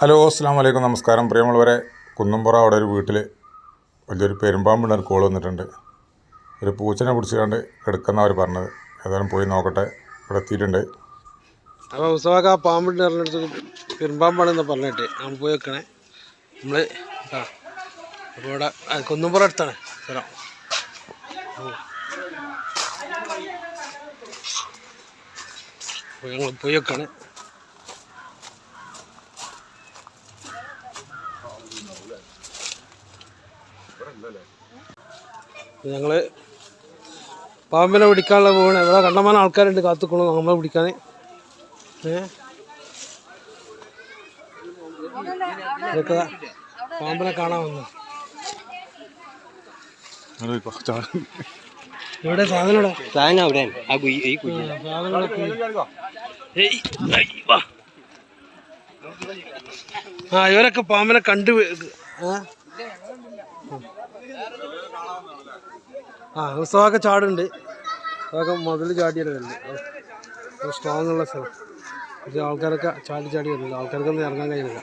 Hello അസ്സാം വലൈക്കും നമസ്കാരം. പ്രിയമുള്ളവരെ കുന്നുംപുറ അവിടെ ഒരു വീട്ടിൽ വലിയൊരു പെരുമ്പാമ്പുണ്ട് ഒരു കോൾ വന്നിട്ടുണ്ട്. ഒരു പൂച്ചനെ പിടിച്ചുകൊണ്ട് അവർ പറഞ്ഞത്. ഏതായാലും പോയി നോക്കട്ടെ. ഇവിടെ എത്തിയിട്ടുണ്ട്. അപ്പോൾ ഉത്സവമൊക്കെ ആ പാമ്പിന്റെ പറഞ്ഞിടത്ത് പെരുമ്പാമ്പാണെന്ന് പറഞ്ഞിട്ട് നമ്മൾ പോയി വെക്കണേ നമ്മൾ ആ അപ്പോൾ ഇവിടെ കുന്നുംപുറ അടുത്താണ് സ്ഥലം. അപ്പോൾ ഞങ്ങൾ പോയി വെക്കാണ് ഞങ്ങൾ പാമ്പിനെ പിടിക്കാനുള്ള പോകണേ ഇവിടെ കണ്ടമാന ആൾക്കാരുണ്ട് കാത്തുക്കണു. നമ്മളെ പിടിക്കാൻ ഏ? ഇതൊക്കെ ദാ പാമ്പിനെ കാണാൻ വന്നു. ഇവിടെ സാധനം അവിടെ. ആ ഇവരൊക്കെ പാമ്പിനെ കണ്ടു വി- ആ? ഉത്സവമൊക്കെ ചാടുണ്ട് അതൊക്കെ മുതൽ ചാടി വരുന്നത് സ്ട്രോങ് ഉള്ള സ്ഥലം. പക്ഷേ ആൾക്കാരൊക്കെ ചാടി ചാടി വരുന്നുണ്ട്. ആൾക്കാർക്കൊന്നും ഇറങ്ങാൻ കഴിയുന്നില്ല.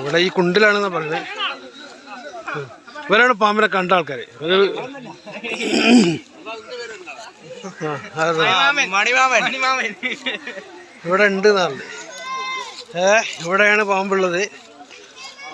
ഇവിടെ ഈ കുണ്ടിലാണെന്നാ പറഞ്ഞത്. ഇവരാണ് പാമ്പിനെ കണ്ട ആൾക്കാർ ഇവിടെ ഉണ്ട് എന്നാണ് ഏ ഇവിടെയാണ് പാമ്പുള്ളത്.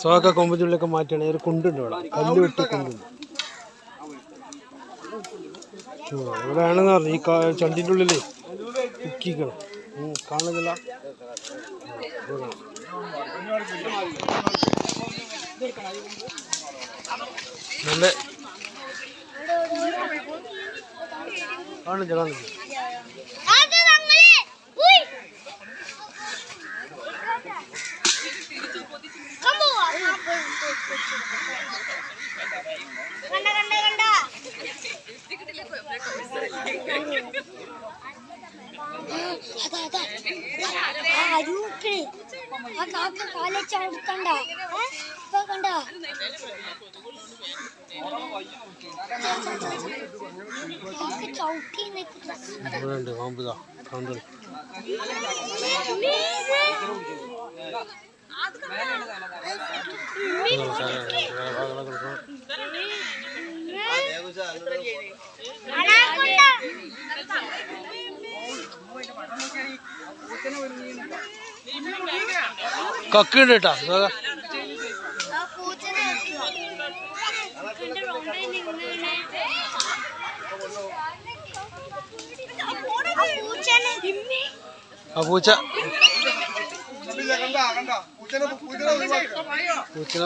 സോക്ക കൊമ്പുചുള്ളിയൊക്കെ മാറ്റിയാണ് ഒരു കുണ്ടുണ്ട് ഇവിടെ. കല്ല് വെട്ടി കുണ്ടുണ്ട്. ഇവിടെയാണെന്ന് പറഞ്ഞു. ഈ ചണ്ടിന്റെ ഉള്ളിലേ കുക്കിക്കണം കാണുന്നില്ല. നല്ല കാണില്ല കാണില്ല കണ്ട കണ്ട കണ്ട അതാ ആ കാക്ക കാലച്ചടുത്തണ്ട ഇപ്പൊ കണ്ട കാക്ക ചവിട്ടി നിൽക്കുന്നു കണ്ടു കക്കുണ്ട് കേട്ടാ. ആ പൂച്ച. പൂച്ചനെ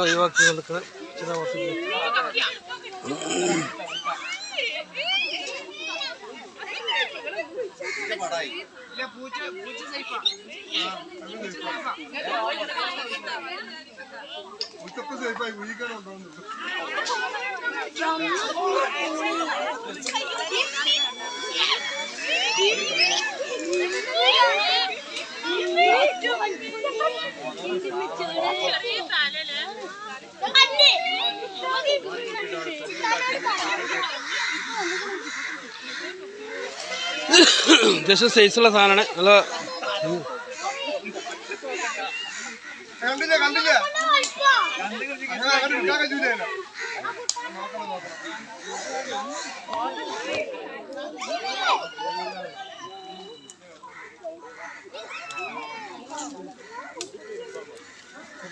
ഒഴിവാക്കി. കൊടുക്കണ പൂച്ചനെ പുറത്തേക്ക് അത്യാവശ്യം സൈസുള്ള സാധനമാണ്. നല്ല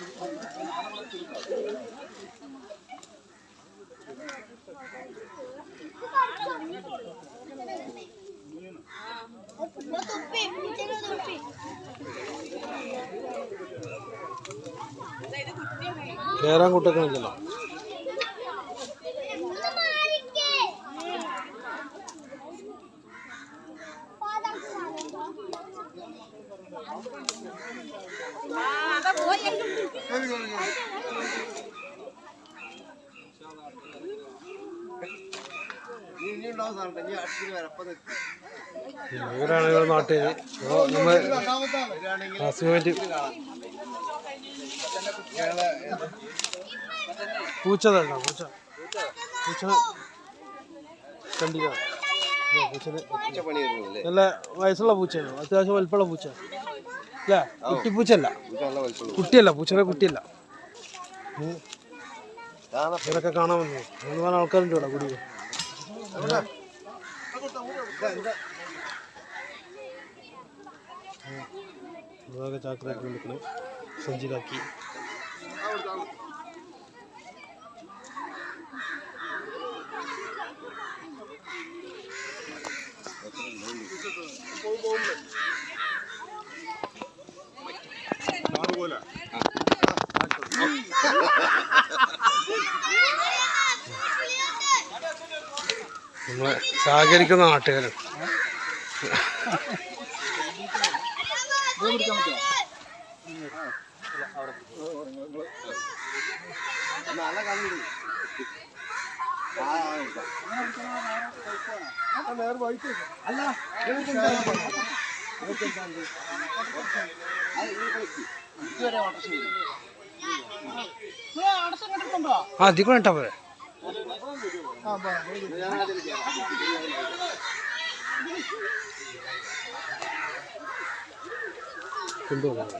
Thank അങ്ങനെ കയറാൻ കൂട്ടക്കണില്ലല്ലോ ഇവരാണ് ഇവരുടെ നാട്ടിൽ. നമ്മൾ അസുഖമായിട്ട് പൂച്ച. തണ്ട പൂച്ച പൂച്ച കണ്ടില്ല നല്ല വയസ്സുള്ള പൂച്ചയാണ്. അത്യാവശ്യം വലിപ്പമുള്ള പൂച്ച. അല്ലേ കുട്ടിപ്പൂച്ചല്ല കുട്ടിയല്ല. പൂച്ചയുടെ കുട്ടിയല്ല ഇതൊക്കെ കാണാൻ വന്നു. മൂന്ന് നാല് ആൾക്കാരുണ്ട് ഇവിടെ കുടി. ചാക്കറാക്കി എടുക്കണം സഞ്ചിലാക്കി നമ്മളെ സഹകരിക്കുന്ന നാട്ടുകാരാണ് നല്ല കളി ആ അതിൽ കൂടെ ഇട്ടാ പോരെ. കൊണ്ടുപോകുന്നത്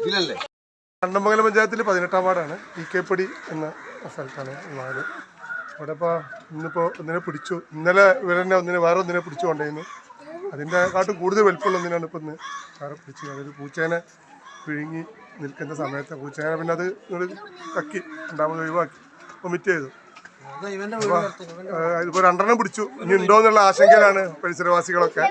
ഇതിലല്ലേ കണ്ടമംഗലം പഞ്ചായത്തിൽ പതിനെട്ടാം വാർഡാണ്. ഇ കെ പടി എന്ന സ്ഥലത്താണ് നാട് അവിടെ ഇപ്പോൾ ഇന്നിപ്പോൾ ഒന്നിനെ പിടിച്ചു. ഇന്നലെ ഇവരെന്നെ ഒന്നിനെ വേറെ ഒന്നിനെ പിടിച്ചു കൊണ്ടേന്ന് അതിന്റെ കാട്ട് കൂടുതൽ വലിപ്പമുള്ള ഒന്നിനാണ് ഇപ്പോൾ ഇന്ന് വേറെ പിടിച്ചത്. അതൊരു പൂച്ചേനെ പിഴുങ്ങി നിൽക്കുന്ന സമയത്ത് പൂച്ചേനെ പിന്നെ അത് കക്കി രണ്ടാമത് ഒഴിവാക്കി. വൊമിറ്റ് ചെയ്തു. ഇപ്പോൾ ഇതിപ്പോൾ രണ്ടെണ്ണം പിടിച്ചു. ഇനി ഉണ്ടോ എന്നുള്ള ആശങ്കയിലാണ് പരിസരവാസികളൊക്കെ.